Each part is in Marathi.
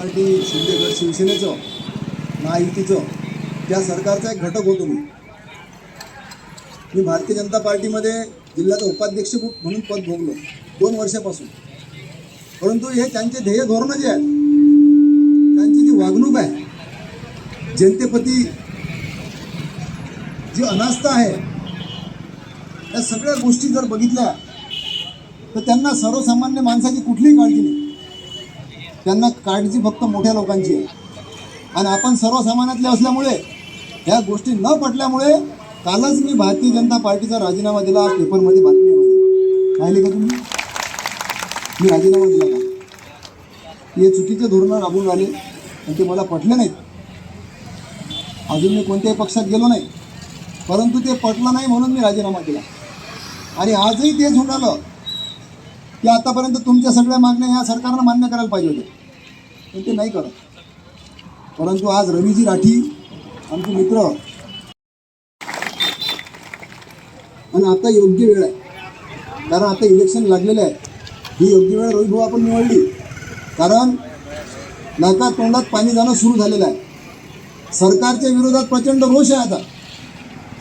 पार्टी शिंदेगड शिवसेनेचं महायुतीचं त्या सरकारचा एक घटक होतो मी. मी भारतीय जनता पार्टीमध्ये जिल्ह्याचा उपाध्यक्ष म्हणून पद भोगलो दोन वर्षापासून. परंतु हे त्यांचे ध्येय धोरणं जे आहेत त्यांची जी वागणूक आहे जनतेप्रती जी अनास्था आहे या सगळ्या गोष्टी जर बघितल्या तर त्यांना सर्वसामान्य माणसाची कुठलीही काळजी नाही. त्यांना काळजी फक्त मोठ्या लोकांची आहे. आणि आपण सर्वसामान्यातले असल्यामुळे ह्या गोष्टी न पटल्यामुळे कालच मी भारतीय जनता पार्टीचा राजीनामा दिला आज पेपरमध्ये बातमी आहे माझी. पाहिले का तुम्ही? मी राजीनामा दिला का हे चुकीचे धोरणं राबून राहिले आणि ते मला पटले नाहीत. अजून मी कोणत्याही पक्षात गेलो नाही परंतु ते पटलं नाही म्हणून मी राजीनामा दिला. आणि आजही तेच होऊन राहिलं की आतापर्यंत तुमच्या सगळ्या मागण्या ह्या सरकारनं मान्य करायला पाहिजे होते पण ते नाही करत. परंतु आज रवीजी राठी आमचे मित्र. आणि आता योग्य वेळ आहे. कारण आता इलेक्शन लागलेलं आहे ही योग्य वेळ रवी भाऊ आपण निवडली. कारण नाका तोंडात पाणी जाणं सुरू झालेलं आहे. सरकारच्या विरोधात प्रचंड रोष आहे आता.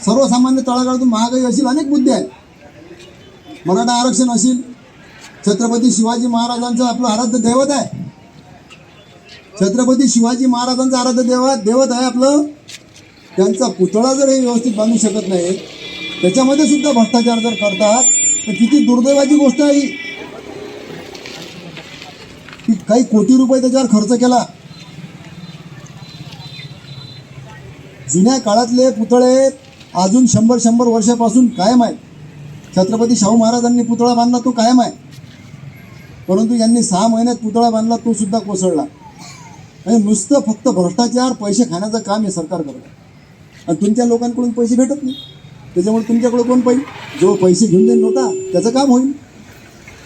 सर्वसामान्य तळागाळातून महागाई असेल अनेक मुद्दे आहेत. मराठा आरक्षण असेल छत्रपती शिवाजी महाराजांचं आपलं आराध्य दैवत आहे. छत्रपती शिवाजी महाराजांचं आराध्य देवा देवत आहे आपलं. त्यांचा पुतळा जर हे व्यवस्थित बांधू शकत नाही त्याच्यामध्ये सुद्धा भ्रष्टाचार जर करतात तर किती दुर्दैवाची गोष्ट आहे की काही कोटी रुपये त्याच्यावर खर्च केला. जुन्या काळातले पुतळे अजून शंभर शंभर वर्षापासून कायम आहेत. छत्रपती शाहू महाराजांनी पुतळा बांधला तो कायम आहे. परंतु यांनी सहा महिन्यात पुतळा बांधला तो सुद्धा कोसळला. आणि नुसतं फक्त भ्रष्टाचार पैसे खाण्याचं काम हे सरकार करतं आणि तुमच्या लोकांकडून पैसे भेटत नाही. त्याच्यामुळे तुमच्याकडे कोण पाहिजे? जो पैसे घेऊन देईल नव्हता त्याचं काम होईल.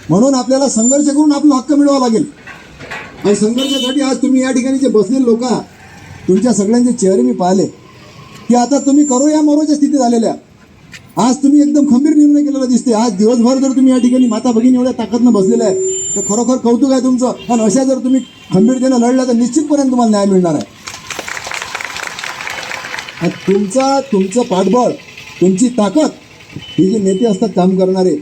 म्हणून आपल्याला संघर्ष करून आपला हक्क मिळवावा लागेल. आणि संघर्षासाठी आज तुम्ही या ठिकाणी जे बसलेले लोक आहात, तुमच्या सगळ्यांचे चेहरे मी पाहिले. की आता तुम्ही करो या मरोच्या स्थितीत आलेल्या. आज तुम्ही एकदम खंबीर निर्णय केलेला दिसते आज दिवसभर जर तुम्ही या ठिकाणी माता भगिनी एवढ्या ताकदनं बसलेल्या आहे तर खरोखर कौतुक आहे तुमचं. आणि अशा जर तुम्ही खंबीरतेनं लढला तर निश्चितपणे तुम्हाला न्याय मिळणार आहे. आणि तुमचा तुमचं पाठबळ तुमची ताकद ही जे नेते असतात काम करणारे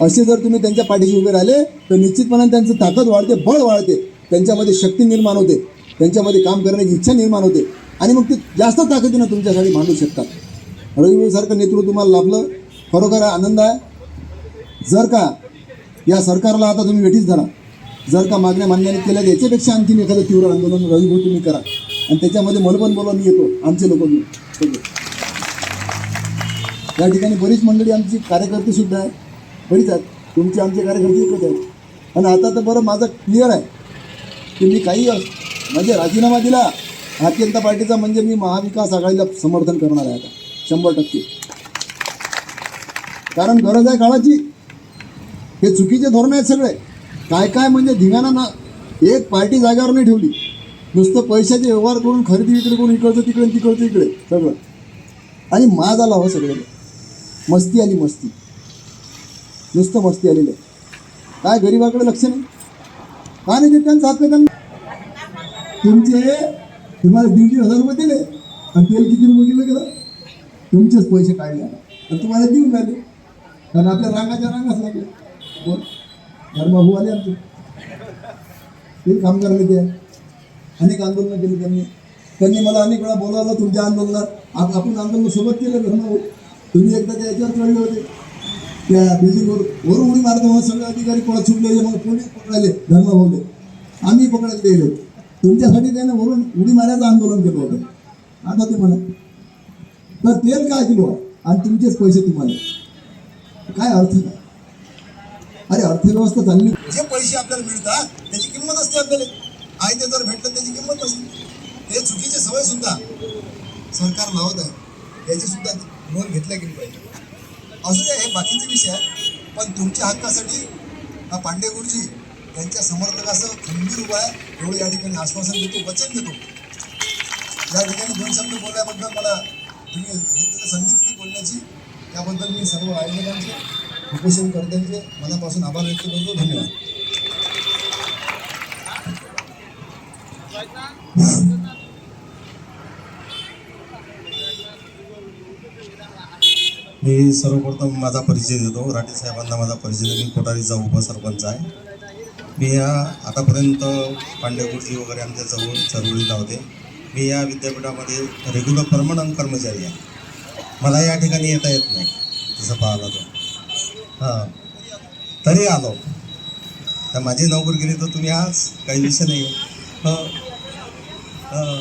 असे जर तुम्ही त्यांच्या पाठीशी उभे राहिले तर निश्चितपणे त्यांचं ताकद वाढते बळ वाढते. त्यांच्यामध्ये शक्ती निर्माण होते. त्यांच्यामध्ये काम करण्याची इच्छा निर्माण होते. आणि मग ते जास्त ताकदीनं तुमच्यासाठी मांडू शकतात. रविसारखं नेतृत्व तुम्हाला लाभलं. खरोखर आनंद आहे. जर का या सरकारला आता तुम्ही वेठीच धरा. जर का मागण्या मान्याने केल्या याच्यापेक्षा आणखीन एखादं तीव्र आंदोलन रविभाऊ तुम्ही करा. आणि त्याच्यामध्ये मला पण बोला मी येतो. आमचे लोक मी या ठिकाणी बरीच मंडळी आमची कार्यकर्ते सुद्धा आहे बरीच आहेत. तुमचे आमचे कार्यकर्ते एकच आहेत. आणि आता तर बरं माझं क्लिअर आहे. की मी काही म्हणजे राजीनामा दिला भारतीय जनता पार्टीचा म्हणजे मी महाविकास आघाडीला समर्थन करणार आहे आता. शंभर टक्के. कारण गरज आहे काळाची. हे चुकीचे धोरण आहेत सगळे. काय काय म्हणजे धिंगाणा ना एक पार्टी जागेवर नाही ठेवली. नुसतं पैशाचे व्यवहार करून खरेदी विक्री करून इकडचं तिकडे तिकडचं इकडे सगळं. आणि माज आला हो सगळे मस्ती आली मस्ती. नुसतं मस्ती आलेलं आहे. काय गरिबाकडे लक्ष नाही? का नाही देत त्यांचा हक्क त्यांना? तुमचे तुम्हाला दीड दीड हजार रुपये दिले आणि तेल किती रुपये गेलं गेलं तुमचेच पैसे काढले. आणि तुम्हाला देऊन राहिले. कारण आपल्या रांगाच्या रांगाच लागले. कोण? धर्माभाऊ आले आमचे. ते कामगार नेते ते? अनेक आंदोलनं केली त्यांनी. त्यांनी मला अनेक वेळा बोलावलं तुमच्या आंदोलनात. आप- आपण आंदोलन सोबत केलं धर्माभाऊ तुम्ही एकदा त्या याच्यावर चढले होते. त्या बिल्डिंगवर वर उडी मारतो मग सगळे अधिकारी कोणा सुटले मग पोलीस पकडायले? धर्माभाऊले आम्ही पकडायला गेलो. तुमच्यासाठी त्याने वरून उडी मारायचं आंदोलन केलं होतं. आता ते म्हणा. तर तेल काय किलो आणि तुमचेच पैसे तुम्हाला. काय अर्थ नाही अरे अर्थव्यवस्था चांगली. जे पैसे आपल्याला मिळतात त्याची किंमत असते आपल्याला. आहे ते जर भेटलं त्याची किंमत नसते हे चुकीचे सवय सुद्धा सरकार लावत आहे. याची सुद्धा नोंद घेतल्या गेली पाहिजे. असू द्या हे बाकीचे विषय आहे पण तुमच्या हक्कासाठी हा पांडे गुरुजी यांच्या समर्थकाचं खंबीर उभा आहे. एवढं या ठिकाणी आश्वासन देतो वचन देतो. या ठिकाणी दोन शब्द बोलल्याबद्दल मला तुम्ही संधी दिली बोलण्याची त्याबद्दल मी सर्व आयोजकांचे उपोषणकर्त्यांचे मनापासून आभार व्यक्त करतो. धन्यवाद. मी सर्वप्रथम माझा परिचय देतो. राठे साहेबांना माझा परिचय देतो. मी कोठारीचा उपसरपंच आहे. मी या आतापर्यंत पांडेगुरुजी वगैरे आमच्या जवळ चरवळी होते. मी या विद्यापीठामध्ये रेग्युलर परमनंट कर्मचारी आहे. मला या ठिकाणी येता येत नाही तसं पाहिलं तर हां. तरी आलो. तर माझी नोकरी गेली तर तुम्ही आज काही विषय नाही. हं. हं.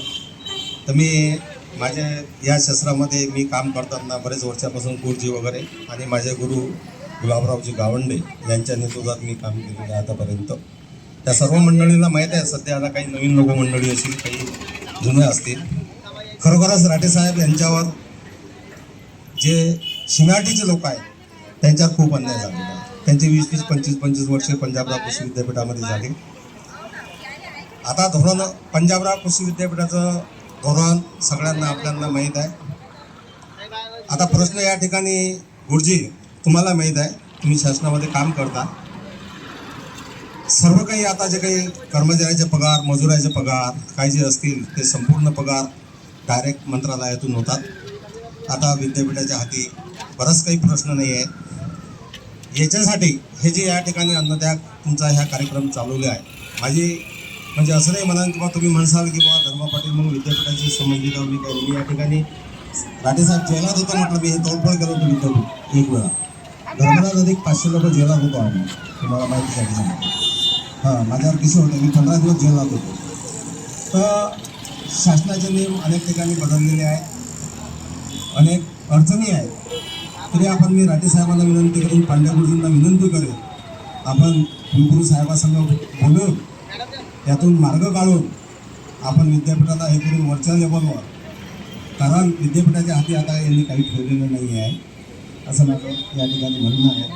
तर मी माझ्या या शस्त्रामध्ये मी काम करताना बरेच वर्षापासून गुरुजी वगैरे आणि माझे गुरु गुलाबरावजी गावंडे यांच्या नेतृत्वात मी काम केलेलं आहे आतापर्यंत. त्या सर्व मंडळींना माहीत आहे सध्या आता काही नवीन लोक मंडळी असतील काही जुने असतील. खरोखरच राठेसाहेब यांच्यावर जे शिनाटीचे लोक आहेत त्यांच्यावर खूप अन्याय झालेला आहे. त्यांची वीस वीस पंचवीस पंचवीस वर्षे पंजाबराव कृषी विद्यापीठामध्ये झाली. आता धोरण पंजाबराव कृषी विद्यापीठाचं धोरण सगळ्यांना आपल्याला माहीत आहे. आता प्रश्न या ठिकाणी गुरुजी तुम्हाला माहीत आहे तुम्ही शासनामध्ये काम करता. सर्व काही आता जे काही कर्मचाऱ्याचे पगार मजुराचे पगार काही जे असतील ते संपूर्ण पगार डायरेक्ट मंत्रालयातून होतात. आता विद्यापीठाच्या हाती बराच काही प्रश्न नाही आहे. याच्यासाठी हे जे या ठिकाणी अन्नत्याग तुमचा ह्या कार्यक्रम चालवले आहे माझी म्हणजे असं नाही म्हणाल की बा तुम्ही म्हणसाल की बा धर्मा पाटील म्हणून विद्यापीठाशी संबंधित आहो काय मी या ठिकाणी राठेसाहेब जेलात होतो म्हटलं मी हे तोडफोड केलं होतं विद्यापीठ एक वेळा. धर्मराज अधिक पाचशे लोक जेलात होतो आम्ही. तुम्हाला माहितीसाठी सांगतो हां माझ्यावर किशोर होते. मी पंधरा दिवस जेलात होतो. तर शासनाचे नियम अनेक ठिकाणी बदललेले आहेत. अनेक अडचणी आहेत. तरी आपण मी राठे साहेबांना विनंती करेन पांड्या गुरुजींना विनंती करेन. आपण कुलगुरू साहेबासंग बोलून त्यातून मार्ग काढून आपण विद्यापीठाला हे करून वरच्या लेवलवर कारण विद्यापीठाच्या हाती आता यांनी काही ठेवलेलं नाही आहे असं माझं या ठिकाणी म्हणणं आहे.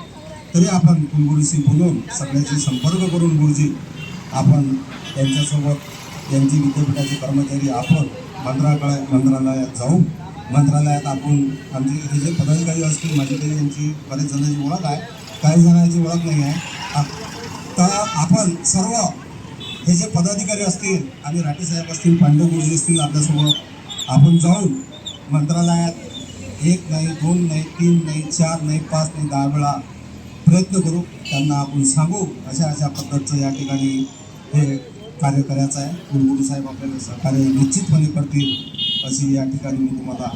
तरी आपण कुलगुरूशी बोलून सगळ्याशी संपर्क करून गुरुजी आपण त्यांच्यासोबत त्यांची विद्यापीठाचे कर्मचारी आपण मंत्रालय मंत्रालयात जाऊ. मंत्रालयात आपण आमचे हे जे पदाधिकारी असतील माझ्याकडे तरी यांची बरेच जणांची ओळख आहे. काही जणांची ओळख नाही आहे. तर आपण सर्व हे जे पदाधिकारी असतील आणि राठी साहेब असतील पांडव गुरुजी असतील आपल्यासोबत आपण जाऊन मंत्रालयात एक नाही दोन नाही तीन नाही चार नाही पाच नाही दहा वेळा प्रयत्न करू. त्यांना आपण सांगू अशा अशा पद्धतीचं या ठिकाणी हे कार्य करायचं आहे. गुरुगुरू साहेब आपल्याला सहकार्य निश्चितपणे करतील. अशी या ठिकाणी मी तुम्हाला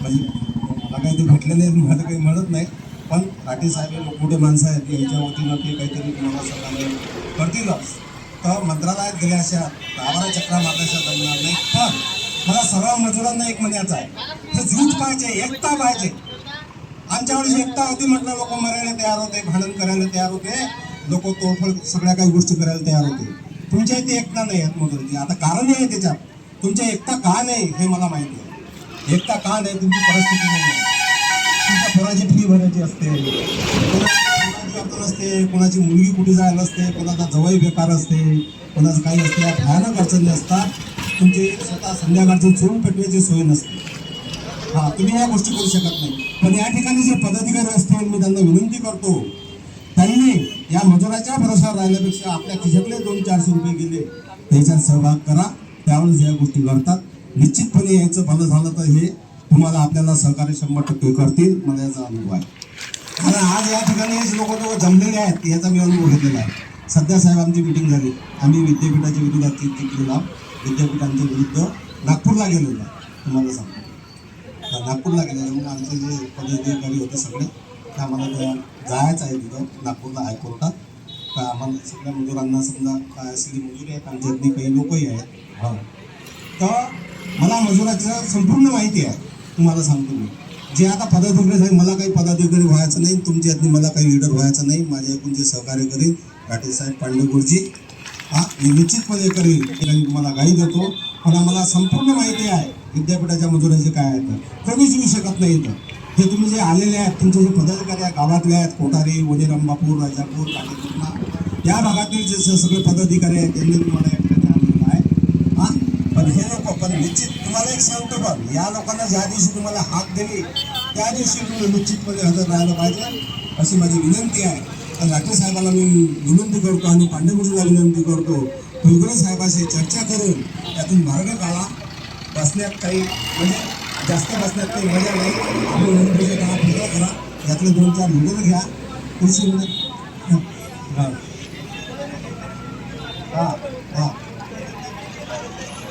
म्हणजे मला काही ते भेटले नाही मला काही म्हणत नाही. पण राठी साहेब हे मोठे माणसं आहेत यांच्या वतीनं ते काहीतरी तुम्हाला सगळ्यांना करतीलच तर मंत्रालयात गेल्या अशा गावाला चक्रा मारल्याशा जमणार नाही पण मला सर्व मजुरांना एक म्हणायचं आहे. तर झूट पाहिजे एकता पाहिजे. आमच्या वेळेस एकता होती म्हटलं लोक मरायला तयार होते भांडण करायला तयार होते. लोक तोडफोड सगळ्या काही गोष्टी करायला तयार होते. तुमच्या इथे एकता नाही आहेत मजुरांची. आता कारण आहे त्याच्यात. तुमच्या एकता का नाही हे मला माहिती आहे. एकता का नाही तुमची परिस्थिती नाही आहे. तुमच्या कोणाची फी भरायची असते. कोणाची अडचण असते कोणाची मुलगी कुठे जायला असते कोणाचा जवळ बेकार असते कोणाचं काही असते या भयानक अडचणी असतात. तुमची स्वतः संध्याकाळची चोरून पेटण्याची सोय नसते. हा तुम्ही या गोष्टी करू शकत नाही. पण या ठिकाणी जे पदाधिकारी असतील मी त्यांना विनंती करतो त्यांनी या मजुराच्या भरोशावर राहिल्यापेक्षा आपल्या खिशातले दोन चारशे रुपये गेले त्याच्यात सहभाग करा. त्यावेळेस या गोष्टी घडतात निश्चितपणे यायचं भलं झालं तर हे तुम्हाला आपल्याला सहकार्य शंभर टक्के करतील मला याचा अनुभव आहे. कारण आज या ठिकाणी लोक लोक जमलेले आहेत याचा मी अनुभव घेतलेला आहे. सध्या साहेब आमची मिटिंग झाली. आम्ही विद्यापीठाच्या विरोधात जिंकलेला विद्यापीठांच्या विरुद्ध नागपूरला गेलेलो तुम्हाला सांगतो. नागपूरला गेलेलो मग आमचे जे पदाधिकारी होते सगळे ते आम्हाला त्या जायचं आहे तिथं नागपूरला हायकोर्टात. तर आम्हाला सगळ्या मजुरांना समजा काय असलेली मजुरी आहेत आमच्यातली काही लोकही आहेत हा. तर मला मजुराचं संपूर्ण माहिती आहे. तुम्हाला सांगतो मी. जे आता पदाधिकारी साहेब मला काही पदाधिकारी व्हायचं नाही तुमच्या यातनी मला काही लिडर व्हायचं नाही माझ्या एकूण जे सहकार्य करेल राठेसाहेब पांडे गुरुजी हा मी निश्चितपणे करेल आणि तुम्हाला गाई देतो. पण आम्हाला संपूर्ण माहिती आहे विद्यापीठाच्या मजुराचे काय आहेत कमीच येऊ शकत नाही इथं. हे तुम्ही जे आलेले आहेत तुमचे जे पदाधिकारी आहेत गावातले आहेत कोठारी वडीरंबापूर राजापूर काटेपूर्णा या भागातील जे सगळे पदाधिकारी आहेत त्यांनी तुम्हाला या ठिकाणी आणलेलं आहे हा पण हे नको पण निश्चित तुम्हाला एक सांगतो पण या लोकांना ज्या दिवशी तुम्हाला हात दिली त्या दिवशी तुम्ही निश्चितपणे हजर राहायला पाहिजे. अशी माझी विनंती आहे. राठे साहेबाला मी विनंती करतो आणि पांडेगुरूला विनंती करतो. फुलगुरे साहेबाशी चर्चा करून त्यातून मार्ग काढा. बसण्यात काही म्हणजे जास्त बसण्यात काही मजा नाही. आपले करा यातले दोन चार व्हिडिओ घ्या. खुर्चीमध्ये हां हां हां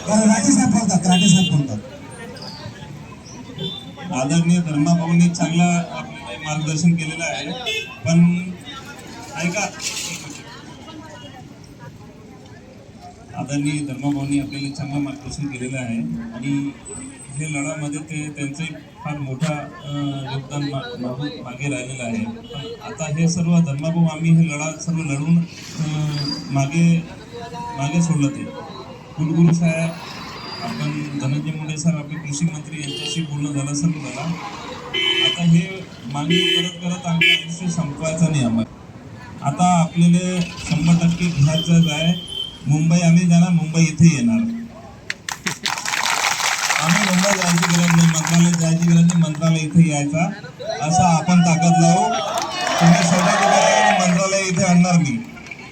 बरं राजे साहेब बोलतात राजे साहेब बोलतात आदरणीय धर्माभाऊंनी चांगलं दर्शन मार्गदर्शन केलेलं आहे. पण ऐका. आदरणीय धर्माभाऊंनी आपल्याला चांगलं मार्गदर्शन केलेलं आहे. आणि हे लढामध्ये ते त्यांचे फार मोठा योगदान मागे राहिलेलं आहे. आता हे सर्व धर्माभाऊ आम्ही हे लढा सर्व लढून मागे मागे सोडलं ते. कुलगुरू साहेब आपण धनंजय मुंडे सर आपले कृषी मंत्री यांच्याशी बोलणं झालं सर्व झाला आता हे मागणी करत करत आम्ही आयुष्य संपवायचं नाही आम्हाला. आता आपल्याला शंभर टक्के घ्यायचंच आहे मुंबई आम्ही जाणार मुंबई इथे येणार. आम्ही मुंबई जायची गरज नाही मंत्रालयात जायची गरज नाही मंत्रालय इथे यायचा. असा आपण ताकद लावू. तुम्ही सोबत मंत्रालय इथे आणणार मी.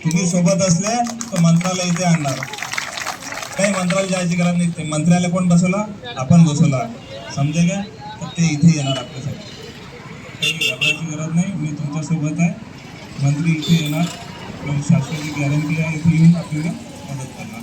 तुम्ही सोबत असले तर मंत्रालय इथे आणणार. काही मंत्रालय जायची गरज नाही. ते मंत्र्याला कोण बसवला? आपण बसवला समजेल का? तर ते इथे येणार आपल्यासाठी. काही घाबरायची गरज नाही. मी तुमच्यासोबत आहे. मंत्री इथे येणार. आपल्याला शासनाची गॅरंटी आहे इथे येऊन आपल्याला मदत करणार.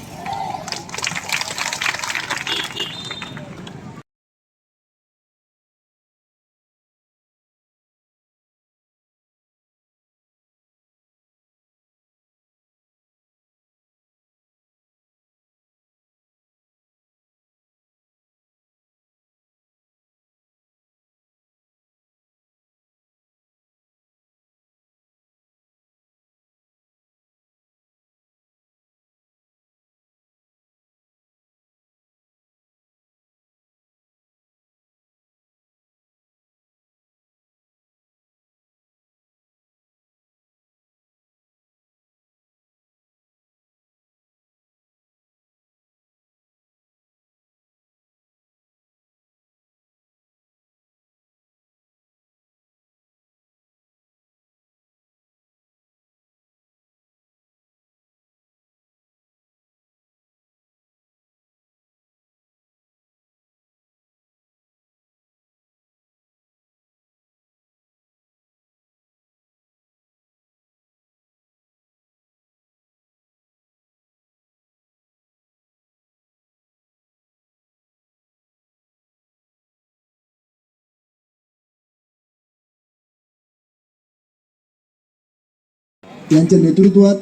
यांच्या नेतृत्वात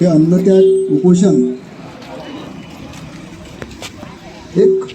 हे अन्नत्याग उपोषण एक